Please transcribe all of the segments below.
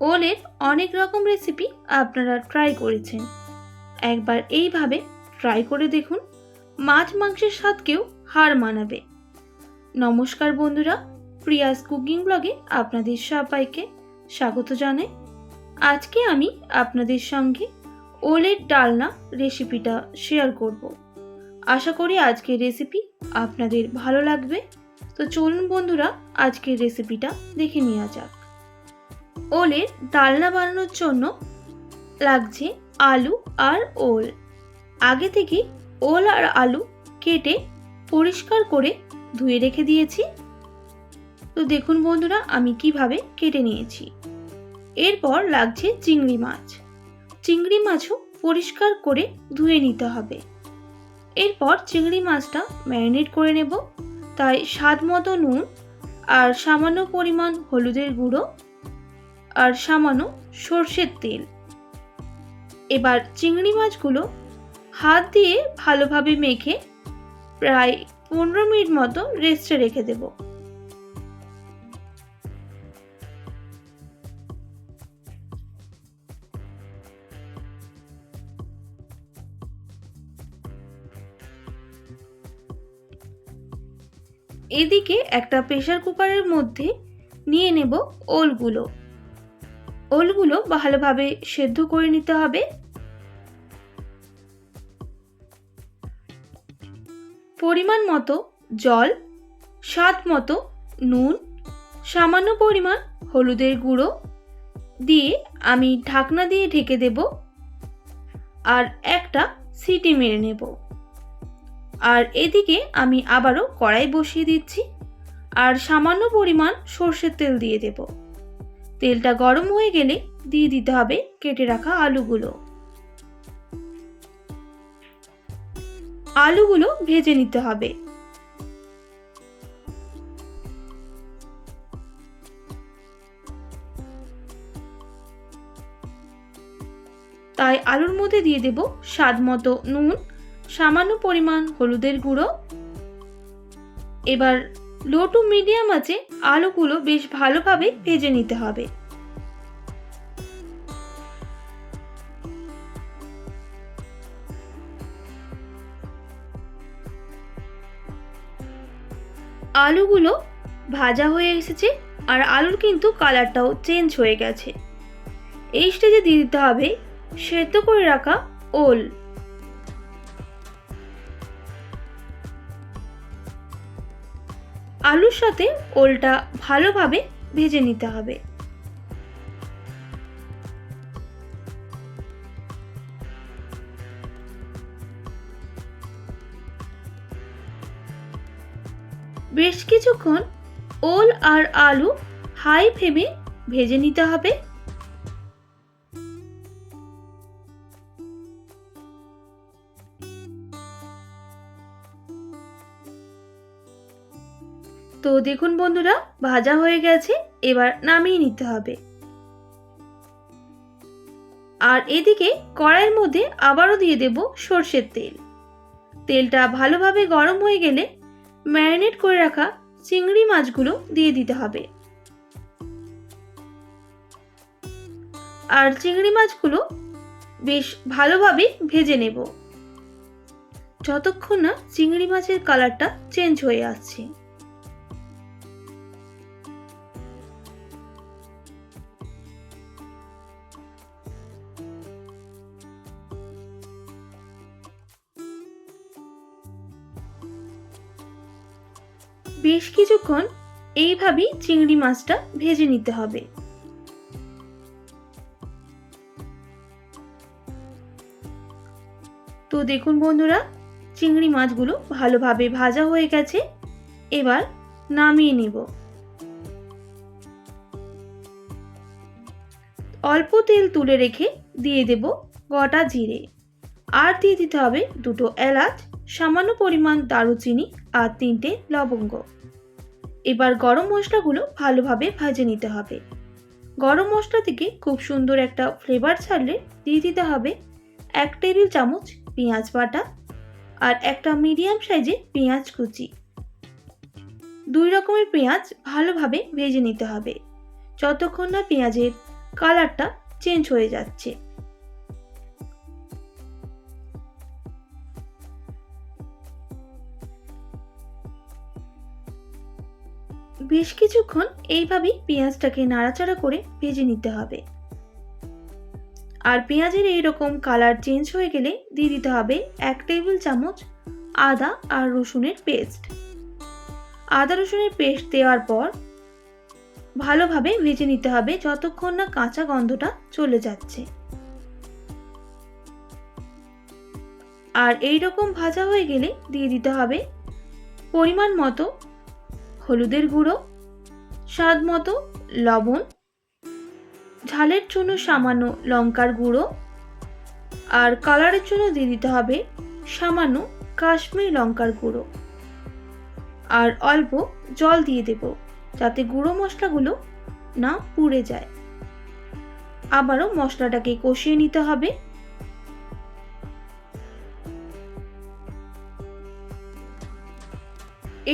ওলের অনেক রকম রেসিপি আপনারা ট্রাই করেছেন। একবার এইভাবে ট্রাই করে দেখুন, মাছ মাংসের স্বাদকেও হার মানাবে। নমস্কার বন্ধুরা, প্রিয়াস কুকিং ব্লগে আপনাদের সবাইকে স্বাগত জানাই। আজকে আমি আপনাদের সঙ্গে ওলের ডালনা রেসিপিটা শেয়ার করব। আশা করি আজকের রেসিপি আপনাদের ভালো লাগবে। তো চলুন বন্ধুরা, আজকের রেসিপিটা দেখে নেওয়া যাক। ওলের ডালনা বানানোর জন্য লাগছে আলু আর ওল। আগে থেকে ওল আর আলু কেটে পরিষ্কার করে ধুয়ে রেখে দিয়েছি। তো দেখুন বন্ধুরা, আমি কীভাবে কেটে নিয়েছি। এরপর লাগছে চিংড়ি মাছ। চিংড়ি মাছও পরিষ্কার করে ধুয়ে নিতে হবে। এরপর চিংড়ি মাছটা ম্যারিনেট করে নেব। তাই স্বাদ মতো নুন আর সামান্য পরিমাণ হলুদের গুঁড়ো আর সামান্য সর্ষের তেল। এবার চিংড়ি মাছগুলো হাত দিয়ে ভালোভাবে মেখে প্রায় পনেরো মিনিট মতো রেস্টে রেখে দেব। এদিকে একটা প্রেশার কুকারের মধ্যে নিয়ে নেব ওলগুলো। ওলগুলো ভালোভাবে সেদ্ধ করে নিতে হবে। পরিমাণ মতো জল, স্বাদ মতো নুন, সামান্য পরিমাণ হলুদের গুঁড়ো দিয়ে আমি ঢাকনা দিয়ে ঢেকে দেব আর একটা সিটি মেরে নেব। আর এদিকে আমি আবারও কড়াই বসিয়ে দিচ্ছি আর সামান্য পরিমাণ সর্ষের তেল দিয়ে দেব। তেলটা গরম হয়ে গেলে দিয়ে দিতে হবে কেটে রাখা আলুগুলো। আলুগুলো ভেজে নিতে হবে। তাই আলুর মধ্যে দিয়ে দেব স্বাদ মতো নুন, সামান্য পরিমাণ হলুদের গুঁড়ো। এবার লো টু মিডিয়াম আছে, আলুগুলো বেশ ভালোভাবে ভেজে নিতে হবে। আলুগুলো ভাজা হয়ে এসেছে আর আলুর কিন্তু কালারটাও চেঞ্জ হয়ে গেছে। এই স্টেজে দিয়ে দিতে হবে, সেদ্ধ করে রাখা ওল। আলুর সাথে ওলটা ভালোভাবে ভেজে নিতে হবে। বেশ কিছুক্ষণ ওল আর আলু হাই ফেমে ভেজে নিতে হবে। তো দেখুন বন্ধুরা, ভাজা হয়ে গেছে, এবার নামিয়ে নিতে হবে। আর এদিকে কড়াইয়ের মধ্যে আবারও দিয়ে দেব সর্ষের তেল। তেলটা ভালোভাবে গরম হয়ে গেলে ম্যারিনেট করে রাখা চিংড়ি মাছগুলো দিয়ে দিতে হবে। আর চিংড়ি মাছগুলো বেশ ভালোভাবে ভেজে নেব। যতক্ষণ না চিংড়ি মাছের কালারটা চেঞ্জ হয়ে আসছে। বেশ কিছুক্ষণ এইভাবেই চিংড়ি মাছটা ভেজে নিতে হবে। তো দেখুন বন্ধুরা, চিংড়ি মাছগুলো ভালোভাবে ভাজা হয়ে গেছে। এবার নামিয়ে নেব। অল্প তেল তুলে রেখে দিয়ে দেব গোটা জিরে। আর দিয়ে দিতে হবে দুটো এলাচ, সামান্য পরিমাণ দারুচিনি আর তিনটে লবঙ্গ। এবার গরম মশলাগুলো ভালোভাবে ভাজে নিতে হবে। গরম মশলা থেকে খুব সুন্দর একটা ফ্লেভার ছাড়লে দিয়ে দিতে হবে এক টেবিল চামচ পেঁয়াজ বাটা আর একটা মিডিয়াম সাইজে পেঁয়াজ কুচি। দুই রকমের পেঁয়াজ ভালোভাবে ভেজে নিতে হবে। যতক্ষণ না পেঁয়াজের কালারটা চেঞ্জ হয়ে যাচ্ছে। বেশ কিছুক্ষণ এইভাবেই পেঁয়াজটাকে নাড়াচাড়া করে ভেজে নিতে হবে। আর পেঁয়াজের এইরকম কালার চেঞ্জ হয়ে গেলে দিয়ে দিতে হবে এক টেবিল চামচ আদা আর রসুনের পেস্ট আদা রসুনের পেস্ট দেওয়ার পর ভালোভাবে ভেজে নিতে হবে যতক্ষণ না কাঁচা গন্ধটা চলে যাচ্ছে। আর এই রকম ভাজা হয়ে গেলে দিয়ে দিতে হবে পরিমাণ মতো হলুদের গুঁড়ো, স্বাদ মতো লবণ, ঝালের জন্য সামান্য লঙ্কার গুঁড়ো, আর কালারের জন্য দিয়ে দিতে হবে সামান্য কাশ্মীর লঙ্কার গুঁড়ো। আর অল্প জল দিয়ে দেব যাতে গুঁড়ো মশলাগুলো না পুড়ে যায়। আবারও মশলাটাকে কষিয়ে নিতে হবে।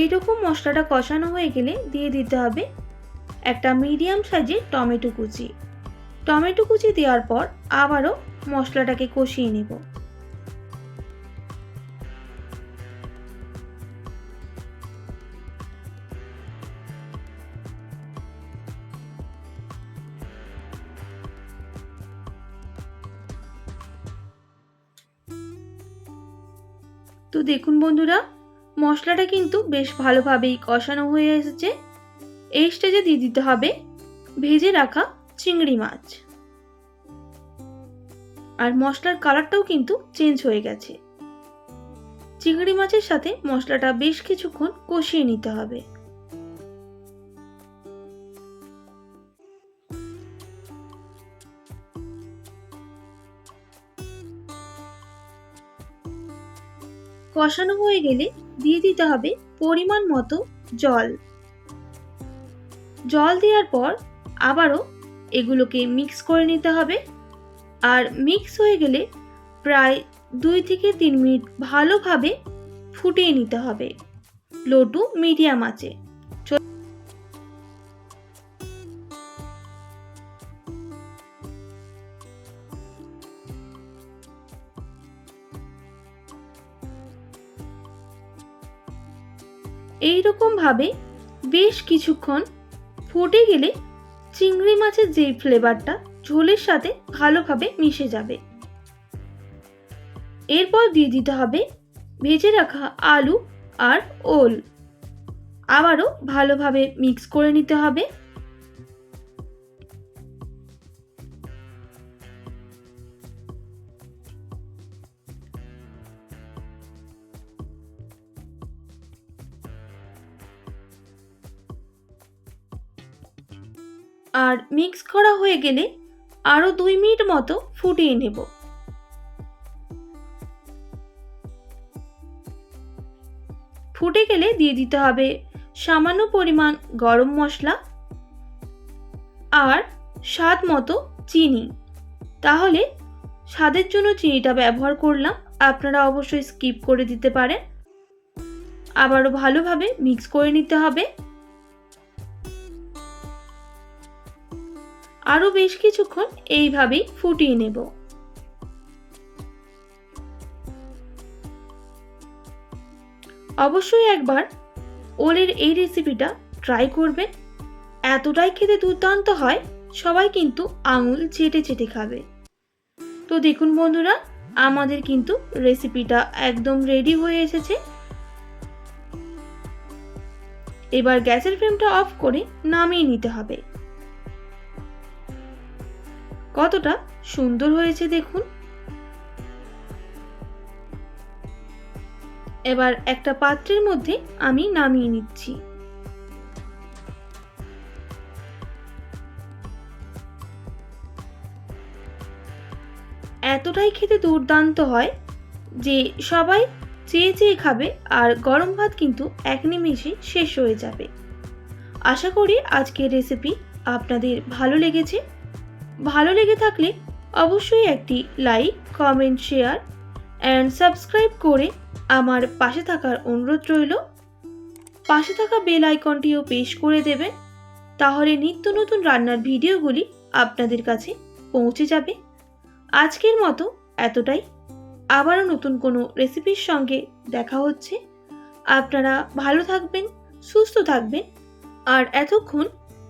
এইরকম মশলাটা কষানো হয়ে গেলে দিয়ে দিতে হবে একটা মিডিয়াম সাইজের টমেটো কুচি। টমেটো কুচি দেওয়ার পর আবারও মশলাটাকে কষিয়ে নেব। তো দেখুন বন্ধুরা মশলাটা কিন্তু বেশ ভালোভাবেই কষানো হয়ে এসেছে। এই স্টেজে দিয়ে দিতে হবে ভেজে রাখা চিংড়ি মাছ। আর মশলার কালারটাও কিন্তু চেঞ্জ হয়ে গেছে। চিংড়ি মাছের সাথে মশলাটা বেশ কিছুক্ষণ কষিয়ে নিতে হবে। কষানো হয়ে গেলে দিয়ে দিতে হবে পরিমাণ মতো জল। জল দেওয়ার পর আবারও এগুলোকে মিক্স করে নিতে হবে। আর মিক্স হয়ে গেলে প্রায় দুই থেকে তিন মিনিট ভালোভাবে ফুটিয়ে নিতে হবে। লো টু মিডিয়াম আছে এইরকমভাবে বেশ কিছুক্ষণ ফুটে গেলে চিংড়ি মাছের যে ফ্লেভারটা ঝোলের সাথে ভালোভাবে মিশে যাবে। এরপর দিয়ে দিতে হবে ভেজে রাখা আলু আর ওল। আবারও ভালোভাবে মিক্স করে নিতে হবে। আর মিক্স করা হয়ে গেলে আরও দুই মিনিট মতো ফুটিয়ে নেব। ফুটে গেলে দিয়ে দিতে হবে সামান্য পরিমাণ গরম মশলা আর স্বাদ মতো চিনি। তাহলে স্বাদের জন্য চিনিটা ব্যবহার করলাম, আপনারা অবশ্যই স্কিপ করে দিতে পারেন। আবারও ভালোভাবে মিক্স করে নিতে হবে। আরও বেশ কিছুক্ষণ এইভাবেই ফুটিয়ে নেব। অবশ্যই একবার ওলের এই রেসিপিটা ট্রাই করবেন। এতটাই খেতে দুর্দান্ত হয়, সবাই কিন্তু আঙুল চেটে চেটে খাবে। তো দেখুন বন্ধুরা, আমাদের কিন্তু রেসিপিটা একদম রেডি হয়ে এসেছে। এবার গ্যাসের ফ্লেমটা অফ করে নামিয়ে নিতে হবে। কতটা সুন্দর হয়েছে দেখুন। এবার একটা পাত্রের মধ্যে আমি নামিয়ে নিচ্ছি। এতটাই খেতে দুর্দান্ত হয় যে সবাই চেয়ে চেয়ে খাবে আর গরম ভাত কিন্তু এক নিমেষে শেষ হয়ে যাবে। আশা করি আজকের রেসিপি আপনাদের ভালো লেগেছে। ভালো লেগে থাকলে অবশ্যই একটি like comment share and subscribe করে আমার পাশে থাকার অনুরোধ রইল। পাশে থাকা বেল আইকনটিও পেশ করে দেবেন, তাহলে নিত্য নতুন রান্নার ভিডিওগুলি আপনাদের কাছে পৌঁছে যাবে। আজকের মতো এতটাই। আবারও নতুন কোনো রেসিপির সঙ্গে দেখা হচ্ছে। আপনারা ভালো থাকবেন, সুস্থ থাকবেন। আর এতক্ষণ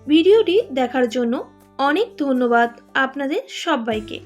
ভিডিওটি দেখার জন্য অনেক ধন্যবাদ আপনাদের সবাইকে।